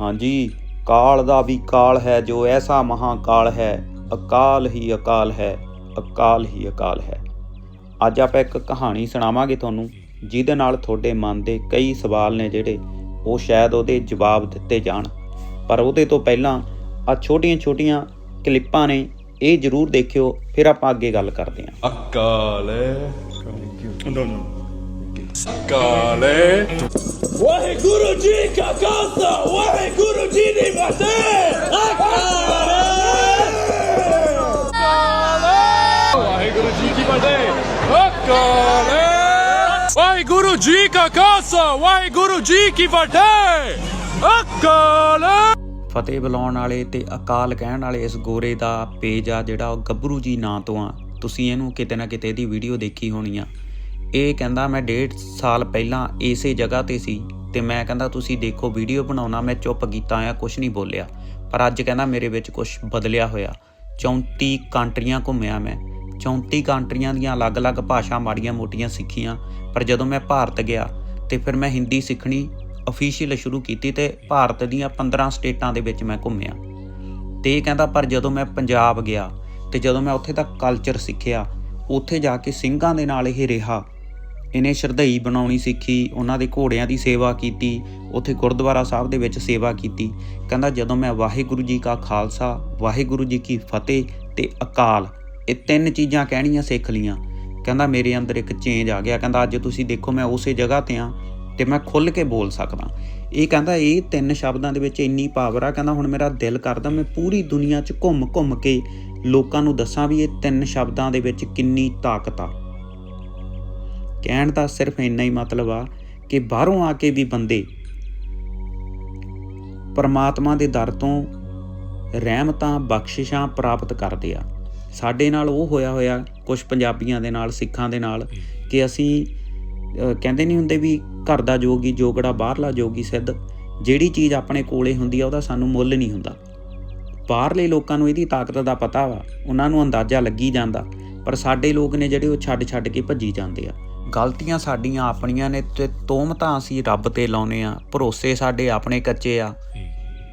ਹਾਂਜੀ ਕਾਲ ਦਾ ਵੀ ਕਾਲ ਹੈ ਜੋ ਐਸਾ ਮਹਾਕਾਲ ਹੈ ਅਕਾਲ ਹੀ ਅਕਾਲ ਹੈ ਅਕਾਲ ਹੀ ਅਕਾਲ ਹੈ। ਅੱਜ ਆਪਾਂ ਇੱਕ ਕਹਾਣੀ ਸੁਣਾਵਾਂਗੇ ਤੁਹਾਨੂੰ ਜਿਹਦੇ ਨਾਲ ਤੁਹਾਡੇ ਮਨ ਦੇ ਕਈ ਸਵਾਲ ਨੇ ਜਿਹੜੇ ਉਹ ਸ਼ਾਇਦ ਉਹਦੇ ਜਵਾਬ ਦਿੱਤੇ ਜਾਣ। ਪਰ ਉਹਦੇ ਤੋਂ ਪਹਿਲਾਂ ਆ ਛੋਟੀਆਂ-ਛੋਟੀਆਂ ਕਲਿੱਪਾਂ ਨੇ ਇਹ ਜ਼ਰੂਰ ਦੇਖਿਓ ਫਿਰ ਆਪਾਂ ਅੱਗੇ ਗੱਲ ਕਰਦੇ ਹਾਂ। ਅਕਾਲੇ ਅਕਾਲੇ ਵਾਹਿਗੁਰੂ ਜੀ ਕਾ ਖਾਲਸਾ ਵਾਹਿਗੁਰੂ ਜੀ ਦੀ ਫਤਿਹ ਵਾਹਿਗੁਰੂ ਜੀ ਕੀ ਫਤਿਹ ਅਕਾਲੇ ਵਾਹਿਗੁਰੂ ਜੀ ਕਾ ਖਾਲਸਾ ਵਾਹਿਗੁਰੂ ਜੀ ਕੀ ਫਤਿਹ ਅਕਾਲੇ ਫਤਿਹ ਬੁਲਾਉਣ ਵਾਲੇ ਤੇ ਅਕਾਲ ਕਹਿਣ ਵਾਲੇ ਇਸ ਗੋਰੇ ਦਾ ਪੇਜ ਆ ਜਿਹੜਾ ਉਹ ਗੱਭਰੂ ਜੀ ਨਾਂ ਤੋਂ ਆ। ਤੁਸੀਂ ਇਹਨੂੰ ਕਿਤੇ ਨਾ ਕਿਤੇ ਇਹਦੀ ਵੀਡੀਓ ਦੇਖੀ ਹੋਣੀ ਆ। ਇਹ ਕਹਿੰਦਾ ਮੈਂ ਡੇਢ ਸਾਲ ਪਹਿਲਾਂ ਇਸੇ ਜਗ੍ਹਾ ਤੇ ਸੀ ਤੇ ਮੈਂ ਕਹਿੰਦਾ ਤੁਸੀਂ ਦੇਖੋ ਵੀਡੀਓ ਬਣਾਉਣਾ, ਮੈਂ ਚੁੱਪ ਕੀਤਾ ਆ ਕੁਝ ਨਹੀਂ ਬੋਲਿਆ। ਪਰ ਅੱਜ ਕਹਿੰਦਾ ਮੇਰੇ ਵਿੱਚ ਕੁਝ ਬਦਲਿਆ ਹੋਇਆ। 34 ਕੰਟਰੀਆਂ ਘੁੰਮਿਆ ਮੈਂ। 34 ਕੰਟਰੀਆਂ ਦੀਆਂ ਅਲੱਗ-ਅਲੱਗ ਭਾਸ਼ਾ ਮਾੜੀਆਂ ਮੋਟੀਆਂ ਸਿੱਖੀਆਂ। ਪਰ ਜਦੋਂ ਮੈਂ ਭਾਰਤ ਗਿਆ ਤੇ ਫਿਰ ਮੈਂ ਹਿੰਦੀ ਸਿੱਖਣੀ ਅਫੀਸ਼ੀਅਲ ਸ਼ੁਰੂ ਕੀਤੀ ਤੇ ਭਾਰਤ ਦੀਆਂ 15 ਸਟੇਟਾਂ ਦੇ ਵਿੱਚ ਮੈਂ ਘੁੰਮਿਆ। ਤੇ ਇਹ ਕਹਿੰਦਾ ਪਰ ਜਦੋਂ ਮੈਂ ਪੰਜਾਬ ਗਿਆ ਤੇ ਜਦੋਂ ਮੈਂ ਉੱਥੇ ਦਾ ਕਲਚਰ ਸਿੱਖਿਆ, ਉੱਥੇ ਜਾ ਕੇ ਸਿੰਘਾਂ ਦੇ ਨਾਲ ਇਹ ਰਿਹਾ। ਇਹਨੇ ਸ਼ਰਧਈ ਬਣਾਉਣੀ ਸਿੱਖੀ, ਉਹਨਾਂ ਦੇ ਘੋੜਿਆਂ ਦੀ ਸੇਵਾ ਕੀਤੀ, ਉੱਥੇ ਗੁਰਦੁਆਰਾ ਸਾਹਿਬ ਦੇ ਵਿੱਚ ਸੇਵਾ ਕੀਤੀ। ਕਹਿੰਦਾ, ਜਦੋਂ ਮੈਂ ਵਾਹਿਗੁਰੂ ਜੀ ਕਾ ਖਾਲਸਾ, ਵਾਹਿਗੁਰੂ ਜੀ ਕੀ ਫਤਿਹ ਤੇ ਅਕਾਲ, ਇਹ ਤਿੰਨ ਚੀਜ਼ਾਂ ਕਹਿਣੀਆਂ ਸਿੱਖ ਲੀਆਂ। ਕਹਿੰਦਾ, ਮੇਰੇ ਅੰਦਰ ਇੱਕ ਚੇਂਜ ਆ ਗਿਆ। ਕਹਿੰਦਾ, ਅੱਜ ਤੁਸੀਂ ਦੇਖੋ, ਮੈਂ ਉਸੇ ਜਗ੍ਹਾ ਤੇ ਆ ਤੇ ਮੈਂ ਖੁੱਲ ਕੇ ਬੋਲ ਸਕਦਾ। ਇਹ ਕਹਿੰਦਾ, ਇਹ ਤਿੰਨ ਸ਼ਬਦਾਂ ਦੇ ਵਿੱਚ ਇੰਨੀ ਪਾਵਰ ਆ। ਕਹਿੰਦਾ, ਹੁਣ ਮੇਰਾ ਦਿਲ ਕਰਦਾ ਮੈਂ ਪੂਰੀ ਦੁਨੀਆ 'ਚ ਘੁੰਮ ਘੁੰਮ ਕੇ ਲੋਕਾਂ ਨੂੰ ਦੱਸਾਂ ਵੀ ਇਹ ਤਿੰਨ ਸ਼ਬਦਾਂ ਦੇ ਵਿੱਚ ਕਿੰਨੀ ਤਾਕਤ ਆ। ਕਹਿਣ ਦਾ ਸਿਰਫ ਇੰਨਾ ਹੀ ਮਤਲਬ ਆ ਕਿ ਬਾਹਰੋਂ ਆ ਕੇ ਵੀ ਬੰਦੇ ਪਰਮਾਤਮਾ ਦੇ ਦਰ ਤੋਂ ਰਹਿਮਤਾਂ, ਬਖਸ਼ਿਸ਼ਾਂ ਪ੍ਰਾਪਤ ਕਰਦੇ ਆ। ਸਾਡੇ ਨਾਲ ਉਹ ਹੋਇਆ ਹੋਇਆ ਕੁਝ ਪੰਜਾਬੀਆਂ ਦੇ ਨਾਲ, ਸਿੱਖਾਂ ਦੇ ਨਾਲ ਕਿ ਅਸੀਂ ਕਹਿੰਦੇ ਨਹੀਂ ਹੁੰਦੇ ਵੀ ਘਰ ਦਾ ਜੋਗੀ ਜੋਗੜਾ, ਬਾਹਰਲਾ ਜੋਗੀ ਸਿੱਧ, ਜਿਹੜੀ ਚੀਜ਼ ਆਪਣੇ ਕੋਲੇ ਹੁੰਦੀ ਆ, ਉਹਦਾ ਸਾਨੂੰ ਮੁੱਲ ਨਹੀਂ ਹੁੰਦਾ। ਬਾਹਰਲੇ ਲੋਕਾਂ ਨੂੰ ਇਹਦੀ ਤਾਕਤ ਦਾ ਪਤਾ ਵਾ, ਉਹਨਾਂ ਨੂੰ ਅੰਦਾਜ਼ਾ ਲੱਗੀ ਜਾਂਦਾ, ਪਰ ਸਾਡੇ ਲੋਕ ਨੇ ਜਿਹੜੇ ਉਹ ਛੱਡ ਛੱਡ ਕੇ ਭੱਜੀ ਜਾਂਦੇ ਆ। ਗਲਤੀਆਂ ਸਾਡੀਆਂ ਆਪਣੀਆਂ ਨੇ ਤੇ ਤੋਮਤਾਂ ਅਸੀਂ ਰੱਬ ਤੇ ਲਾਉਨੇ ਆ, ਭਰੋਸੇ ਸਾਡੇ ਆਪਣੇ ਕੱਚੇ ਆ।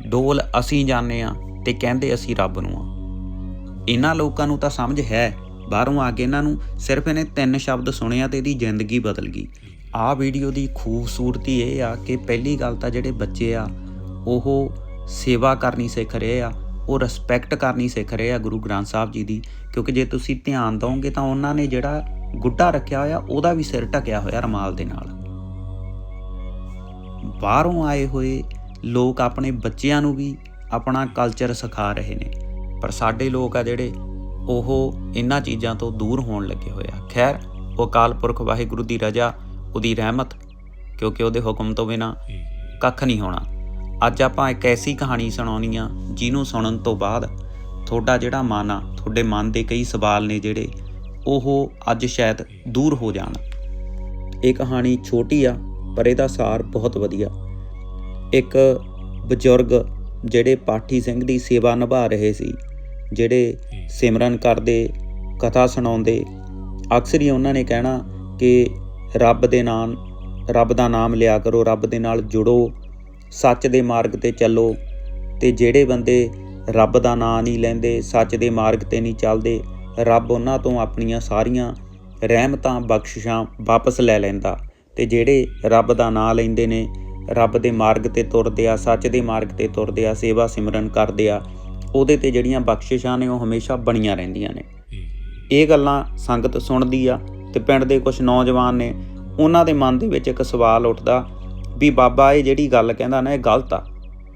ਡੋਲ ਅਸੀਂ ਜਾਣੇ ਆ ਤੇ ਕਹਿੰਦੇ ਅਸੀਂ ਰੱਬ ਨੂੰ ਆ। ਇਹਨਾਂ ਲੋਕਾਂ ਨੂੰ ਤਾਂ ਸਮਝ ਹੈ, ਬਾਹਰੋਂ ਆ ਕੇ ਇਹਨਾਂ ਨੂੰ ਸਿਰਫ ਇਹਨੇ ਤਿੰਨ ਸ਼ਬਦ ਸੁਣਿਆ ਤੇ ਇਹਦੀ ਜ਼ਿੰਦਗੀ ਬਦਲ ਗਈ। ਆਹ ਵੀਡੀਓ ਦੀ ਖੂਬਸੂਰਤੀ ਇਹ ਆ ਕਿ ਪਹਿਲੀ ਗੱਲ ਤਾਂ ਜਿਹੜੇ ਬੱਚੇ ਆ, ਉਹ ਸੇਵਾ ਕਰਨੀ ਸਿੱਖ ਰਹੇ ਆ, ਉਹ ਰਿਸਪੈਕਟ ਕਰਨੀ ਸਿੱਖ ਰਹੇ ਆ ਗੁਰੂ ਗ੍ਰੰਥ ਸਾਹਿਬ ਜੀ ਦੀ, ਕਿਉਂਕਿ ਜੇ ਤੁਸੀਂ ਧਿਆਨ ਦਿਓਗੇ ਤਾਂ ਉਹਨਾਂ ਨੇ ਜਿਹੜਾ ਗੁੱਡਾ ਰੱਖਿਆ ਹੋਇਆ, ਉਹਦਾ ਵੀ ਸਿਰ ਢਕਿਆ ਹੋਇਆ ਰਮਾਲ ਦੇ ਨਾਲ। ਬਾਹਰੋਂ ਆਏ ਹੋਏ ਲੋਕ ਆਪਣੇ ਬੱਚਿਆਂ ਨੂੰ ਵੀ ਆਪਣਾ ਕਲਚਰ ਸਿਖਾ ਰਹੇ ਨੇ। ਪਰ ਸਾਡੇ ਲੋਕ ਆ ਜਿਹੜੇ, ਉਹ ਇਹਨਾਂ ਚੀਜ਼ਾਂ ਤੋਂ ਦੂਰ ਹੋਣ ਲੱਗੇ ਹੋਏ ਆ। ਖੈਰ, ਉਹ ਅਕਾਲ ਪੁਰਖ ਵਾਹਿਗੁਰੂ ਦੀ ਰਜ਼ਾ, ਉਹਦੀ ਰਹਿਮਤ, ਕਿਉਂਕਿ ਉਹਦੇ ਹੁਕਮ ਤੋਂ ਬਿਨਾ ਕੱਖ ਨਹੀਂ ਹੋਣਾ। ਅੱਜ ਆਪਾਂ ਇੱਕ ਐਸੀ ਕਹਾਣੀ ਸੁਣਾਉਣੀ ਆ, ਜਿਹਨੂੰ ਸੁਣਨ ਤੋਂ ਬਾਅਦ ਤੁਹਾਡਾ ਜਿਹੜਾ ਮਨ ਆ, ਤੁਹਾਡੇ ਮਨ ਦੇ ਕਈ ਸਵਾਲ ਨੇ ਜਿਹੜੇ ਉਹ ਅੱਜ ਸ਼ਾਇਦ ਦੂਰ ਹੋ ਜਾਣ। ਇਹ ਕਹਾਣੀ ਛੋਟੀ ਆ, ਪਰ ਇਹਦਾ ਸਾਰ ਬਹੁਤ ਵਧੀਆ। ਇੱਕ ਬਜ਼ੁਰਗ ਜਿਹੜੇ ਪਾਠੀ ਸਿੰਘ ਦੀ ਸੇਵਾ ਨਿਭਾ ਰਹੇ ਸੀ, ਜਿਹੜੇ ਸਿਮਰਨ ਕਰਦੇ, ਕਥਾ ਸੁਣਾਉਂਦੇ, ਅਕਸਰ ਹੀ ਉਹਨਾਂ ਨੇ ਕਹਿਣਾ ਕਿ ਰੱਬ ਦੇ ਨਾਮ, ਰੱਬ ਦਾ ਨਾਮ ਲਿਆ ਕਰੋ, ਰੱਬ ਦੇ ਨਾਲ ਜੁੜੋ, ਸੱਚ ਦੇ ਮਾਰਗ ਤੇ ਚੱਲੋ, ਤੇ ਜਿਹੜੇ ਬੰਦੇ ਰੱਬ ਦਾ ਨਾਮ ਨਹੀਂ ਲੈਂਦੇ, ਸੱਚ ਦੇ ਮਾਰਗ ਤੇ ਨਹੀਂ ਚੱਲਦੇ ਰੱਬ ਉਹਨਾਂ ਤੋਂ ਆਪਣੀਆਂ ਸਾਰੀਆਂ ਰਹਿਮਤਾਂ, ਬਖਸ਼ਿਸ਼ਾਂ ਵਾਪਸ ਲੈ ਲੈਂਦਾ ਤੇ ਜਿਹੜੇ ਰੱਬ ਦਾ ਨਾਮ ਲੈਂਦੇ ਨੇ, ਰੱਬ ਦੇ ਮਾਰਗ ਤੇ ਤੁਰਦੇ ਆ, ਸੱਚ ਦੇ ਮਾਰਗ ਤੇ ਤੁਰਦੇ ਆ, ਸੇਵਾ ਸਿਮਰਨ ਕਰਦੇ ਆ, ਉਹਦੇ ਤੇ ਜਿਹੜੀਆਂ ਬਖਸ਼ਿਸ਼ਾਂ ਨੇ ਉਹ ਹਮੇਸ਼ਾ ਬਣੀਆਂ ਰਹਿੰਦੀਆਂ ਨੇ। ਇਹ ਗੱਲਾਂ ਸੰਗਤ ਸੁਣਦੀ ਆ ਤੇ ਪਿੰਡ ਦੇ ਕੁਝ ਨੌਜਵਾਨ ਨੇ, ਉਹਨਾਂ ਦੇ ਮਨ ਦੇ ਵਿੱਚ ਇੱਕ ਸਵਾਲ ਉੱਠਦਾ ਵੀ ਬਾਬਾ ਇਹ ਜਿਹੜੀ ਗੱਲ ਕਹਿੰਦਾ ਨਾ, ਇਹ ਗਲਤ ਆ।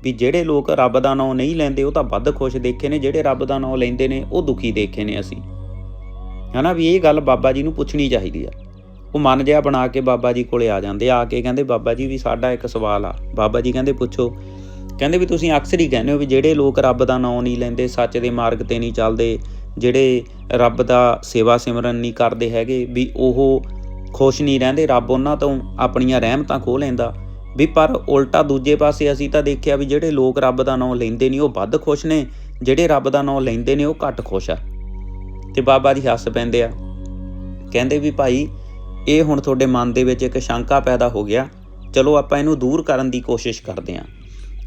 ਵੀ ਜਿਹੜੇ ਲੋਕ ਰੱਬ ਦਾ ਨਾਮ ਨਹੀਂ ਲੈਂਦੇ, ਉਹ ਤਾਂ ਵੱਧ ਖੁਸ਼ ਦੇਖੇ ਨੇ, ਜਿਹੜੇ ਰੱਬ ਦਾ ਨਾਮ ਲੈਂਦੇ ਨੇ, ਉਹ ਦੁਖੀ ਦੇਖੇ ਨੇ ਅਸੀਂ। ਹਨਾ ਵੀ ਇਹ ਗੱਲ ਬਾਬਾ ਜੀ ਨੂੰ ਪੁੱਛਣੀ ਚਾਹੀਦੀ ਆ। ਉਹ ਮਨ ਜਿਹਾ ਬਣਾ ਕੇ ਬਾਬਾ ਜੀ ਕੋਲੇ ਆ ਜਾਂਦੇ ਆ ਕੇ ਕਹਿੰਦੇ, ਬਾਬਾ ਜੀ ਵੀ ਸਾਡਾ ਇੱਕ ਸਵਾਲ ਆ। ਬਾਬਾ ਜੀ ਕਹਿੰਦੇ, ਪੁੱਛੋ। ਕਹਿੰਦੇ ਵੀ ਤੁਸੀਂ ਅਕਸਰ ਹੀ ਕਹਿੰਦੇ ਹੋ ਵੀ ਜਿਹੜੇ ਲੋਕ ਰੱਬ ਦਾ ਨਾਮ ਨਹੀਂ ਲੈਂਦੇ, ਸੱਚ ਦੇ ਮਾਰਗ ਤੇ ਨਹੀਂ ਚੱਲਦੇ, ਜਿਹੜੇ ਰੱਬ ਦਾ ਸੇਵਾ ਸਿਮਰਨ ਨਹੀਂ ਕਰਦੇ ਹੈਗੇ, ਵੀ ਉਹ ਖੁਸ਼ ਨਹੀਂ ਰਹਿੰਦੇ, ਰੱਬ ਉਹਨਾਂ ਤੋਂ ਆਪਣੀਆਂ ਰਹਿਮਤਾਂ ਖੋਹ ਲੈਂਦਾ। ਵੀ ਪਰ ਉਲਟਾ ਦੂਜੇ ਪਾਸੇ ਅਸੀਂ ਤਾਂ ਦੇਖਿਆ ਵੀ ਜਿਹੜੇ ਲੋਕ ਰੱਬ ਦਾ ਨਾਮ ਲੈਂਦੇ ਨਹੀਂ ਉਹ ਵੱਧ ਖੁਸ਼ ਨੇ, ਜਿਹੜੇ ਰੱਬ ਦਾ ਨਾਮ ਲੈਂਦੇ ਨੇ ਉਹ ਘੱਟ ਖੁਸ਼ ਆ। ਤੇ ਬਾਬਾ ਜੀ ਹੱਸ ਪੈਂਦੇ ਆ। ਕਹਿੰਦੇ ਵੀ ਭਾਈ, ਇਹ ਹੁਣ ਤੁਹਾਡੇ ਮਨ ਦੇ ਵਿੱਚ ਇੱਕ ਸ਼ੰਕਾ ਪੈਦਾ ਹੋ ਗਿਆ। ਚਲੋ ਆਪਾਂ ਇਹਨੂੰ ਦੂਰ ਕਰਨ ਦੀ ਕੋਸ਼ਿਸ਼ ਕਰਦੇ ਹਾਂ।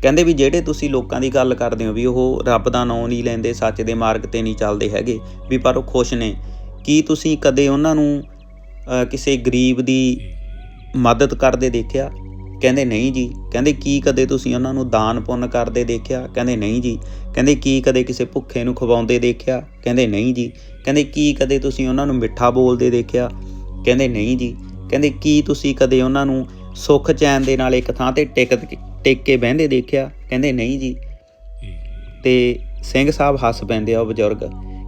ਕਹਿੰਦੇ ਵੀ ਜਿਹੜੇ ਤੁਸੀਂ ਲੋਕਾਂ ਦੀ ਗੱਲ ਕਰਦੇ ਹੋ ਵੀ ਉਹ ਰੱਬ ਦਾ ਨਾਮ ਨਹੀਂ ਲੈਂਦੇ, ਸੱਚ ਦੇ ਮਾਰਗ ਤੇ ਨਹੀਂ ਚੱਲਦੇ ਹੈਗੇ, ਵੀ ਪਰ ਉਹ ਖੁਸ਼ ਨੇ। ਕੀ ਤੁਸੀਂ ਕਦੇ ਉਹਨਾਂ ਨੂੰ ਕਿਸੇ ਗਰੀਬ ਦੀ ਮਦਦ ਕਰਦੇ ਦੇਖਿਆ? ਕਹਿੰਦੇ ਨਹੀਂ ਜੀ। ਕਹਿੰਦੇ ਕੀ ਕਦੇ ਤੁਸੀਂ ਉਹਨਾਂ ਨੂੰ ਦਾਨ ਪੁੰਨ ਕਰਦੇ ਦੇਖਿਆ? ਕਹਿੰਦੇ ਨਹੀਂ ਜੀ। ਕਹਿੰਦੇ ਕੀ ਕਦੇ ਕਿਸੇ ਭੁੱਖੇ ਨੂੰ ਖਵਾਉਂਦੇ ਦੇਖਿਆ? ਕਹਿੰਦੇ ਨਹੀਂ ਜੀ। ਕਹਿੰਦੇ ਕੀ ਕਦੇ ਤੁਸੀਂ ਉਹਨਾਂ ਨੂੰ ਮਿੱਠਾ ਬੋਲਦੇ ਦੇਖਿਆ? ਕਹਿੰਦੇ ਨਹੀਂ ਜੀ। ਕਹਿੰਦੇ ਕੀ ਤੁਸੀਂ ਕਦੇ ਉਹਨਾਂ ਨੂੰ ਸੁੱਖ ਚੈਨ ਦੇ ਨਾਲ ਇੱਕ ਥਾਂ ਤੇ ਟਿਕ ਟਿਕ ਕੇ ਬਹਿੰਦੇ ਦੇਖਿਆ? ਕਹਿੰਦੇ ਨਹੀਂ ਜੀ। ਤੇ ਸਿੰਘ ਸਾਹਿਬ ਹੱਸ ਪੈਂਦੇ ਆ ਉਹ ਬਜ਼ੁਰਗ।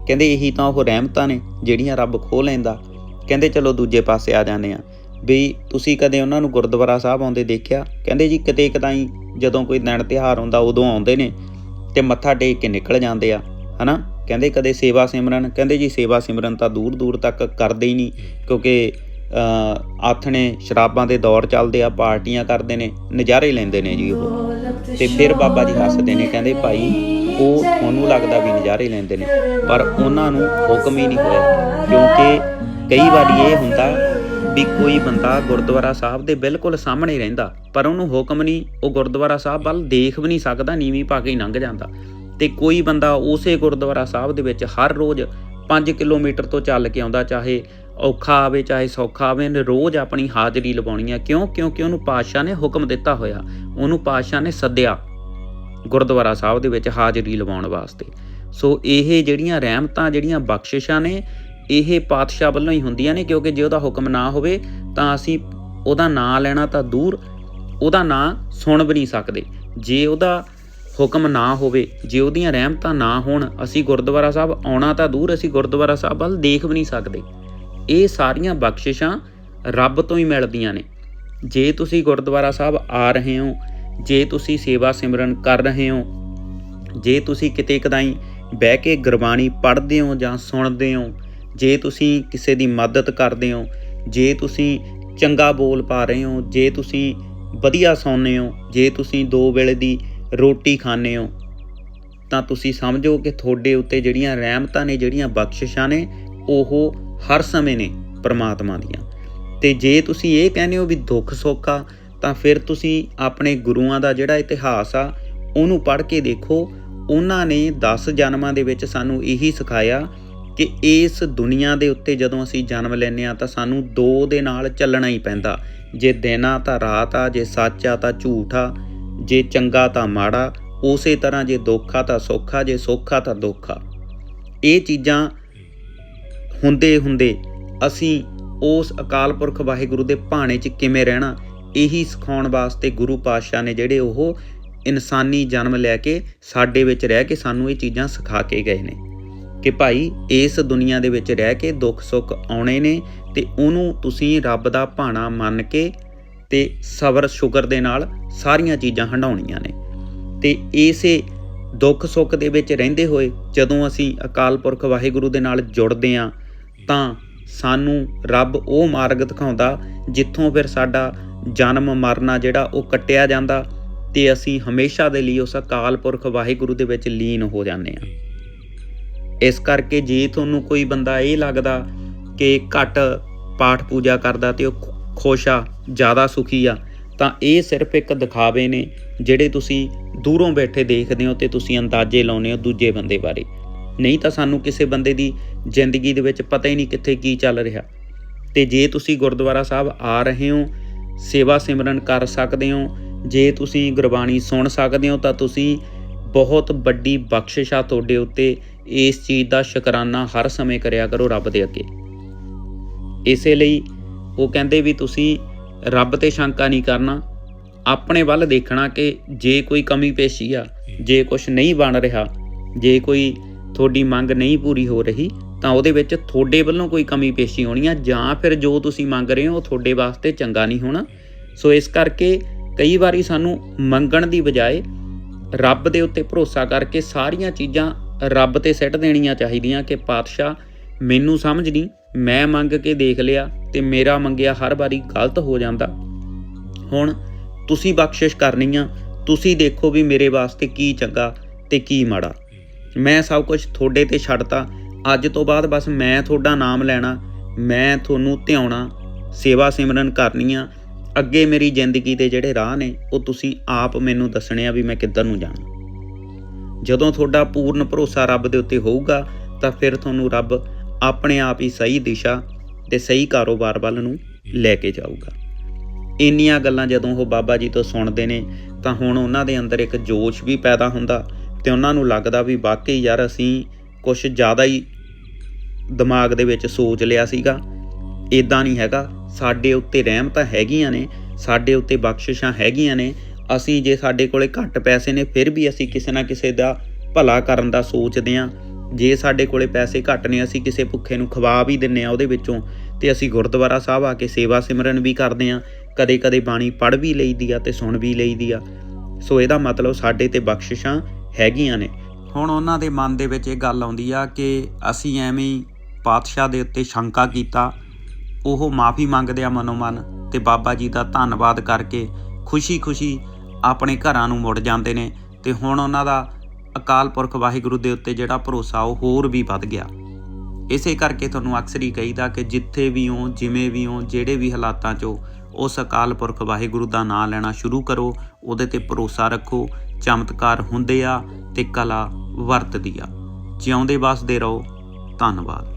ਕਹਿੰਦੇ ਇਹੀ ਤਾਂ ਉਹ ਰਹਿਮਤਾਂ ਨੇ ਜਿਹੜੀਆਂ ਰੱਬ ਖੋਹ ਲੈਂਦਾ। ਕਹਿੰਦੇ ਚਲੋ ਦੂਜੇ ਪਾਸੇ ਆ ਜਾਂਦੇ ਆ। ਵੀ ਤੁਸੀਂ ਕਦੇ ਉਹਨਾਂ ਨੂੰ ਗੁਰਦੁਆਰਾ ਸਾਹਿਬ ਆਉਂਦੇ ਦੇਖਿਆ? ਕਹਿੰਦੇ ਜੀ ਕਿਤੇ ਕਦਾਈ ਜਦੋਂ ਕੋਈ ਦਿਨ ਤਿਉਹਾਰ ਹੁੰਦਾ ਉਦੋਂ ਆਉਂਦੇ ਨੇ ਤੇ ਮੱਥਾ ਟੇਕ ਕੇ ਨਿਕਲ ਜਾਂਦੇ ਆ ਹਨਾ? ਕਹਿੰਦੇ ਕਦੇ ਸੇਵਾ ਸਿਮਰਨ ਕਹਿੰਦੇ ਜੀ ਸੇਵਾ ਸਿਮਰਨ ਤਾਂ ਦੂਰ ਦੂਰ ਤੱਕ ਕਰਦੇ ਹੀ ਨਹੀਂ ਕਿਉਂਕਿ ਅ, ਆਥਣੇ ਸ਼ਰਾਬਾਂ ਦੇ ਦੌਰ ਚੱਲਦੇ ਆ ਪਾਰਟੀਆਂ ਕਰਦੇ ਨੇ ਨਜ਼ਾਰੇ ਲੈਂਦੇ ਨੇ ਜੀ ਉਹ। ਤੇ ਫਿਰ ਬਾਬਾ ਜੀ ਹੱਸਦੇ ਨੇ ਕਹਿੰਦੇ ਭਾਈ ਉਹ ਤੁਹਾਨੂੰ ਲੱਗਦਾ ਵੀ ਨਜ਼ਾਰੇ ਲੈਂਦੇ ਨੇ ਪਰ ਉਹਨਾਂ ਨੂੰ ਹੁਕਮ ਹੀ ਨਹੀਂ ਹੋਇਆ ਕਿਉਂਕਿ ਕਈ ਵਾਰੀ ਇਹ ਹੁੰਦਾ ਵੀ ਕੋਈ ਬੰਦਾ ਗੁਰਦੁਆਰਾ ਸਾਹਿਬ ਦੇ ਬਿਲਕੁਲ ਸਾਹਮਣੇ ਰਹਿੰਦਾ, ਪਰ ਉਹਨੂੰ ਹੁਕਮ ਨਹੀਂ, ਉਹ ਗੁਰਦੁਆਰਾ ਸਾਹਿਬ ਵੱਲ ਦੇਖ ਵੀ ਨਹੀਂ ਸਕਦਾ, ਨੀਵੀਂ ਪਾ ਕੇ ਹੀ ਲੰਘ ਜਾਂਦਾ। ਤੇ ਕੋਈ ਬੰਦਾ ਉਸੇ ਗੁਰਦੁਆਰਾ ਸਾਹਿਬ ਦੇ ਵਿੱਚ ਹਰ ਰੋਜ਼ 5 ਕਿਲੋਮੀਟਰ ਤੋਂ ਚੱਲ ਕੇ ਆਉਂਦਾ, ਚਾਹੇ ਔਖਾ ਆਵੇ, ਚਾਹੇ ਸੌਖਾ ਆਵੇ, ਉਹਨੇ ਰੋਜ਼ ਆਪਣੀ ਹਾਜ਼ਰੀ ਲਵਾਉਣੀ ਆ। ਕਿਉਂ? ਕਿਉਂਕਿ ਉਹਨੂੰ ਪਾਤਸ਼ਾਹ ਨੇ ਹੁਕਮ ਦਿੱਤਾ ਹੋਇਆ, ਉਹਨੂੰ ਪਾਤਸ਼ਾਹ ਨੇ ਸੱਦਿਆ ਗੁਰਦੁਆਰਾ ਸਾਹਿਬ ਦੇ ਵਿੱਚ ਹਾਜ਼ਰੀ ਲਵਾਉਣ ਵਾਸਤੇ। ਸੋ ਇਹ ਜਿਹੜੀਆਂ ਰਹਿਮਤਾਂ, ਜਿਹੜੀਆਂ ਬਖਸ਼ਿਸ਼ਾਂ ਨੇ ਇਹ ਪਾਤਸ਼ਾਹ ਵੱਲੋਂ ਹੀ ਹੁੰਦੀਆਂ ਨੇ, ਕਿਉਂਕਿ ਜੇ ਉਹਦਾ ਹੁਕਮ ਨਾ ਹੋਵੇ ਤਾਂ ਅਸੀਂ ਉਹਦਾ ਨਾਂ ਲੈਣਾ ਤਾਂ ਦੂਰ, ਉਹਦਾ ਨਾਂ ਸੁਣ ਵੀ ਨਹੀਂ ਸਕਦੇ। ਜੇ ਉਹਦਾ ਹੁਕਮ ਨਾ ਹੋਵੇ, ਜੇ ਉਹਦੀਆਂ ਰਹਿਮਤਾਂ ਨਾ ਹੋਣ, ਅਸੀਂ ਗੁਰਦੁਆਰਾ ਸਾਹਿਬ ਆਉਣਾ ਤਾਂ ਦੂਰ, ਅਸੀਂ ਗੁਰਦੁਆਰਾ ਸਾਹਿਬ ਵੱਲ ਦੇਖ ਵੀ ਨਹੀਂ ਸਕਦੇ। ਇਹ ਸਾਰੀਆਂ ਬਖਸ਼ਿਸ਼ਾਂ ਰੱਬ ਤੋਂ ਹੀ ਮਿਲਦੀਆਂ ਨੇ। ਜੇ ਤੁਸੀਂ ਗੁਰਦੁਆਰਾ ਸਾਹਿਬ ਆ ਰਹੇ ਹੋ, ਜੇ ਤੁਸੀਂ ਸੇਵਾ ਸਿਮਰਨ ਕਰ ਰਹੇ ਹੋ, ਜੇ ਤੁਸੀਂ ਕਿਤੇ ਕਦਾਈ ਬਹਿ ਕੇ ਗੁਰਬਾਣੀ ਪੜ੍ਹਦੇ ਹੋ ਜਾਂ ਸੁਣਦੇ ਹੋ ਜੇ ਤੁਸੀਂ ਕਿਸੇ ਦੀ ਮਦਦ ਕਰਦੇ ਹੋ, ਜੇ ਤੁਸੀਂ ਚੰਗਾ ਬੋਲ ਪਾ ਰਹੇ ਹੋ, ਜੇ ਤੁਸੀਂ ਵਧੀਆ ਸੌਂਦੇ ਹੋ, ਜੇ ਤੁਸੀਂ ਦੋ ਵੇਲੇ ਦੀ ਰੋਟੀ ਖਾਂਦੇ ਹੋ, ਤਾਂ ਤੁਸੀਂ ਸਮਝੋ ਕਿ ਤੁਹਾਡੇ ਉੱਤੇ ਜਿਹੜੀਆਂ ਰਹਿਮਤਾਂ ਨੇ, ਜਿਹੜੀਆਂ ਬਖਸ਼ਿਸ਼ਾਂ ਨੇ, ਉਹ ਹਰ ਸਮੇਂ ਨੇ ਪਰਮਾਤਮਾ ਦੀਆਂ। ਤੇ ਜੇ ਤੁਸੀਂ ਇਹ ਕਹਿੰਦੇ ਹੋ ਵੀ ਦੁੱਖ ਸੁੱਖ ਆ ਤਾਂ ਫਿਰ ਤੁਸੀਂ ਆਪਣੇ ਗੁਰੂਆਂ ਦਾ ਜਿਹੜਾ ਇਤਿਹਾਸ ਆ, ਉਹਨੂੰ ਪੜ੍ਹ ਕੇ ਦੇਖੋ। ਉਹਨਾਂ ਨੇ 10 ਜਨਮਾਂ ਦੇ ਵਿੱਚ ਸਾਨੂੰ ਇਹੀ ਸਿਖਾਇਆ ਕਿ ਇਸ ਦੁਨੀਆ ਦੇ ਉੱਤੇ ਜਦੋਂ ਅਸੀਂ ਜਨਮ ਲੈਂਦੇ ਆ ਤਾਂ ਸਾਨੂੰ ਦੋ ਦੇ ਨਾਲ ਚੱਲਣਾ ਹੀ ਪੈਂਦਾ। ਜੇ ਦਿਨ ਆ ਤਾਂ ਰਾਤ ਆ, ਜੇ ਸੱਚ ਆ ਤਾਂ ਝੂਠ ਆ, ਜੇ ਚੰਗਾ ਤਾਂ ਮਾੜਾ, ਉਸੇ ਤਰ੍ਹਾਂ ਜੇ ਦੁੱਖ ਆ ਤਾਂ ਸੁੱਖ ਆ, ਜੇ ਸੁੱਖ ਆ ਤਾਂ ਦੁੱਖ ਆ। ਇਹ ਚੀਜ਼ਾਂ ਹੁੰਦੇ ਹੁੰਦੇ ਅਸੀਂ ਉਸ ਅਕਾਲ ਪੁਰਖ ਵਾਹਿਗੁਰੂ ਦੇ ਭਾਣੇ 'ਚ ਕਿਵੇਂ ਰਹਿਣਾ, ਇਹੀ ਸਿਖਾਉਣ ਵਾਸਤੇ ਗੁਰੂ ਪਾਤਸ਼ਾਹ ਨੇ ਜਿਹੜੇ ਉਹ ਇਨਸਾਨੀ ਜਨਮ ਲੈ ਕੇ ਸਾਡੇ ਵਿੱਚ ਰਹਿ ਕੇ ਸਾਨੂੰ ਇਹ ਚੀਜ਼ਾਂ ਸਿਖਾ ਕੇ ਗਏ ਨੇ। ਕਿ ਭਾਈ ਇਸ ਦੁਨੀਆ ਦੇ ਵਿੱਚ ਰਹਿ ਕੇ ਦੁੱਖ ਸੁੱਖ ਆਉਣੇ ਨੇ ਤੇ ਉਹਨੂੰ ਤੁਸੀਂ ਰੱਬ ਦਾ ਭਾਣਾ ਮੰਨ ਕੇ ਤੇ ਸਬਰ ਸ਼ੁਕਰ ਦੇ ਨਾਲ ਸਾਰੀਆਂ ਚੀਜ਼ਾਂ ਹੰਡਾਉਣੀਆਂ ਨੇ। ਤੇ ਇਸੇ ਦੁੱਖ ਸੁੱਖ ਦੇ ਵਿੱਚ ਰਹਿੰਦੇ ਹੋਏ ਜਦੋਂ ਅਸੀਂ ਅਕਾਲ ਪੁਰਖ ਵਾਹਿਗੁਰੂ ਦੇ ਨਾਲ ਜੁੜਦੇ ਆਂ ਤਾਂ ਸਾਨੂੰ ਰੱਬ ਉਹ ਮਾਰਗ ਦਿਖਾਉਂਦਾ ਜਿੱਥੋਂ ਫਿਰ ਸਾਡਾ ਜਨਮ ਮਰਨਾ ਜਿਹੜਾ ਉਹ ਕੱਟਿਆ ਜਾਂਦਾ ਤੇ ਅਸੀਂ ਹਮੇਸ਼ਾ ਦੇ ਲਈ ਉਸ ਅਕਾਲ ਪੁਰਖ ਵਾਹਿਗੁਰੂ ਦੇ ਵਿੱਚ ਲੀਨ ਹੋ ਜਾਂਦੇ ਹਾਂ। ਇਸ ਕਰਕੇ ਜੇ ਤੁਹਾਨੂੰ ਕੋਈ ਬੰਦਾ ਇਹ ਲੱਗਦਾ ਕਿ ਘੱਟ ਪਾਠ ਪੂਜਾ ਕਰਦਾ ਤੇ ਉਹ ਖੁ- ਖੁਸ਼ ਆ, ਜ਼ਿਆਦਾ ਸੁਖੀ ਆ, ਤਾਂ ਇਹ ਸਿਰਫ ਇੱਕ ਦਿਖਾਵੇ ਨੇ ਜਿਹੜੇ ਤੁਸੀਂ ਦੂਰੋਂ ਬੈਠੇ ਦੇਖਦੇ ਹੋ ਤੇ ਤੁਸੀਂ ਅੰਦਾਜ਼ੇ ਲਾਉਂਦੇ ਹੋ ਦੂਜੇ ਬੰਦੇ ਬਾਰੇ। ਨਹੀਂ ਤਾਂ ਸਾਨੂੰ ਕਿਸੇ ਬੰਦੇ ਦੀ ਜ਼ਿੰਦਗੀ ਦੇ ਵਿੱਚ ਪਤਾ ਹੀ ਨਹੀਂ ਕਿੱਥੇ ਕੀ ਚੱਲ ਰਿਹਾ। ਤੇ ਜੇ ਤੁਸੀਂ ਗੁਰਦੁਆਰਾ ਸਾਹਿਬ ਆ ਰਹੇ ਹੋ, ਸੇਵਾ ਸਿਮਰਨ ਕਰ ਸਕਦੇ ਹੋ, ਜੇ ਤੁਸੀਂ ਗੁਰਬਾਣੀ ਸੁਣ ਸਕਦੇ ਹੋ, ਤਾਂ ਤੁਸੀਂ ਬਹੁਤ ਵੱਡੀ ਬਖਸ਼ਿਸ਼ ਆ ਤੁਹਾਡੇ ਉੱਤੇ ਇਸ ਚੀਜ਼ ਦਾ ਸ਼ੁਕਰਾਨਾ ਹਰ ਸਮੇਂ ਕਰਿਆ ਕਰੋ ਰੱਬ ਦੇ ਅੱਗੇ। ਇਸੇ ਲਈ ਉਹ ਕਹਿੰਦੇ ਵੀ ਤੁਸੀਂ ਰੱਬ ਤੇ ਸ਼ੰਕਾ ਨਹੀਂ ਕਰਨਾ। ਆਪਣੇ ਵੱਲ ਦੇਖਣਾ ਕਿ ਜੇ ਕੋਈ ਕਮੀ ਪੇਸ਼ੀ ਆ, ਜੇ ਕੁਝ ਨਹੀਂ ਬਣ ਰਿਹਾ, ਜੇ ਕੋਈ ਤੁਹਾਡੀ ਮੰਗ ਨਹੀਂ ਪੂਰੀ ਹੋ ਰਹੀ, ਤਾਂ ਉਹਦੇ ਵਿੱਚ ਤੁਹਾਡੇ ਵੱਲੋਂ ਕੋਈ ਕਮੀ ਪੇਸ਼ੀ ਹੋਣੀ ਆ ਜਾਂ ਫਿਰ ਜੋ ਤੁਸੀਂ ਮੰਗ ਰਹੇ ਹੋ ਉਹ ਤੁਹਾਡੇ ਵਾਸਤੇ ਚੰਗਾ ਨਹੀਂ ਹੋਣਾ। ਸੋ ਇਸ ਕਰਕੇ ਕਈ ਵਾਰੀ ਸਾਨੂੰ ਮੰਗਣ ਦੀ ਬਜਾਏ ਰੱਬ ਦੇ ਉੱਤੇ ਭਰੋਸਾ ਕਰਕੇ ਸਾਰੀਆਂ ਚੀਜ਼ਾਂ ਰੱਬ ਤੇ ਸਿੱਟ ਦੇਣੀਆਂ ਚਾਹੀਦੀਆਂ ਕਿ ਪਾਤਸ਼ਾਹ ਮੈਨੂੰ ਸਮਝ ਨਹੀਂ, ਮੈਂ ਮੰਗ ਕੇ ਦੇਖ ਲਿਆ ਤੇ ਮੇਰਾ ਮੰਗਿਆ ਹਰ ਵਾਰੀ ਗਲਤ ਹੋ ਜਾਂਦਾ। ਹੁਣ ਤੁਸੀਂ ਬਖਸ਼ਿਸ਼ ਕਰਨੀ ਆ, ਤੁਸੀਂ ਦੇਖੋ ਵੀ ਮੇਰੇ ਵਾਸਤੇ ਕੀ ਚੰਗਾ ਤੇ ਕੀ ਮਾੜਾ। ਮੈਂ ਸਭ ਕੁਝ ਤੁਹਾਡੇ ਤੇ ਛੱਡਤਾ, ਅੱਜ ਤੋਂ ਬਾਅਦ ਬਸ ਮੈਂ ਤੁਹਾਡਾ ਨਾਮ ਲੈਣਾ, ਮੈਂ ਤੁਹਾਨੂੰ ਧਿਆਉਣਾ, ਸੇਵਾ ਸਿਮਰਨ ਕਰਨੀ ਆ। ਅੱਗੇ ਮੇਰੀ ਜ਼ਿੰਦਗੀ ਦੇ ਜਿਹੜੇ ਰਾਹ ਨੇ, ਉਹ ਤੁਸੀਂ ਆਪ ਮੈਨੂੰ ਦੱਸਣੇ ਆ ਵੀ ਮੈਂ ਕਿੱਧਰ ਨੂੰ ਜਾਣਾ। ਜਦੋਂ ਤੁਹਾਡਾ ਪੂਰਨ ਭਰੋਸਾ ਰੱਬ ਦੇ ਉੱਤੇ ਹੋਊਗਾ, ਤਾਂ ਫਿਰ ਤੁਹਾਨੂੰ ਰੱਬ ਆਪਣੇ ਆਪ ਹੀ ਸਹੀ ਦਿਸ਼ਾ ਤੇ ਸਹੀ ਕਾਰੋਬਾਰ ਵੱਲ ਨੂੰ ਲੈ ਕੇ ਜਾਊਗਾ। ਇੰਨੀਆਂ ਗੱਲਾਂ ਜਦੋਂ ਉਹ ਬਾਬਾ ਜੀ ਤੋਂ ਸੁਣਦੇ ਨੇ, ਤਾਂ ਹੁਣ ਉਹਨਾਂ ਦੇ ਅੰਦਰ ਇੱਕ ਜੋਸ਼ ਵੀ ਪੈਦਾ ਹੁੰਦਾ ਤੇ ਉਹਨਾਂ ਨੂੰ ਲੱਗਦਾ ਵੀ ਵਾਕਈ ਯਾਰ ਅਸੀਂ ਕੁਝ ਜ਼ਿਆਦਾ ਹੀ ਦਿਮਾਗ ਦੇ ਵਿੱਚ ਸੋਚ ਲਿਆ ਸੀਗਾ। ਇਦਾਂ ਨਹੀਂ ਹੈਗਾ। ਸਾਡੇ ਉੱਤੇ ਰਹਿਮਤਾਂ ਹੈਗੀਆਂ ਨੇ, ਸਾਡੇ ਉੱਤੇ ਬਖਸ਼ਿਸ਼ਾਂ ਹੈਗੀਆਂ ਨੇ ਅਸੀਂ ਜੇ ਸਾਡੇ ਕੋਲੇ ਘੱਟ ਪੈਸੇ ਨੇ, ਫਿਰ ਵੀ ਅਸੀਂ ਕਿਸੇ ਨਾ ਕਿਸੇ ਦਾ ਭਲਾ ਕਰਨ ਦਾ ਸੋਚਦੇ ਆਂ ਜੇ ਸਾਡੇ ਕੋਲੇ ਪੈਸੇ ਘੱਟ ਨੇ, ਅਸੀਂ ਕਿਸੇ ਭੁੱਖੇ ਨੂੰ ਖਵਾ ਵੀ ਦਿੰਨੇ ਆ ਉਹਦੇ ਵਿੱਚੋਂ। ਤੇ ਅਸੀਂ ਗੁਰਦੁਆਰਾ ਸਾਹਿਬ ਆ ਕੇ ਸੇਵਾ ਸਿਮਰਨ ਵੀ ਕਰਦੇ ਆਂ ਕਦੇ-ਕਦੇ ਬਾਣੀ ਪੜ੍ਹ ਵੀ ਲਈਦੀ ਆ ਤੇ ਸੁਣ ਵੀ ਲਈਦੀ ਆ। ਸੋ ਇਹਦਾ ਮਤਲਬ ਸਾਡੇ ਤੇ ਬਖਸ਼ਿਸ਼ਾਂ ਹੈਗੀਆਂ ਨੇ। ਹੁਣ ਉਹਨਾਂ ਦੇ ਮਨ ਦੇ ਵਿੱਚ ਇਹ ਗੱਲ ਆਉਂਦੀ ਆ ਕਿ ਅਸੀਂ ਐਵੇਂ ਹੀ ਪਾਤਸ਼ਾਹ ਦੇ ਉੱਤੇ ਸ਼ੰਕਾ ਕੀਤਾ। ਉਹ ਮਾਫੀ ਮੰਗਦੇ ਆ ਮਨੋ ਮਨ ਤੇ ਬਾਬਾ ਜੀ ਦਾ ਧੰਨਵਾਦ ਕਰਕੇ ਖੁਸ਼ੀ-ਖੁਸ਼ੀ ਆਪਣੇ ਘਰਾਂ ਨੂੰ ਮੁੜ ਜਾਂਦੇ ਨੇ ਤੇ ਹੁਣ ਉਹਨਾਂ ਦਾ ਅਕਾਲ ਪੁਰਖ ਵਾਹਿਗੁਰੂ ਦੇ ਉੱਤੇ ਜਿਹੜਾ ਭਰੋਸਾ ਉਹ ਹੋਰ ਵੀ ਵੱਧ ਗਿਆ। ਇਸੇ ਕਰਕੇ ਤੁਹਾਨੂੰ ਅਕਸਰ ਹੀ ਕਹੀਦਾ ਕਿ ਜਿੱਥੇ ਵੀ ਹੋ, ਜਿਵੇਂ ਵੀ ਹੋ, ਜਿਹੜੇ ਵੀ ਹਾਲਾਤਾਂ 'ਚੋਂ ਉਸ ਅਕਾਲ ਪੁਰਖ ਵਾਹਿਗੁਰੂ ਦਾ ਨਾਮ ਲੈਣਾ ਸ਼ੁਰੂ ਕਰੋ, ਉਹਦੇ ਤੇ ਭਰੋਸਾ ਰੱਖੋ, ਚਮਤਕਾਰ ਹੁੰਦੇ ਆ ਤੇ ਕਲਾ ਵਰਤਦੀ ਆ। ਜਿਉਂਦੇ ਵਸਦੇ ਰਹੋ। ਧੰਨਵਾਦ।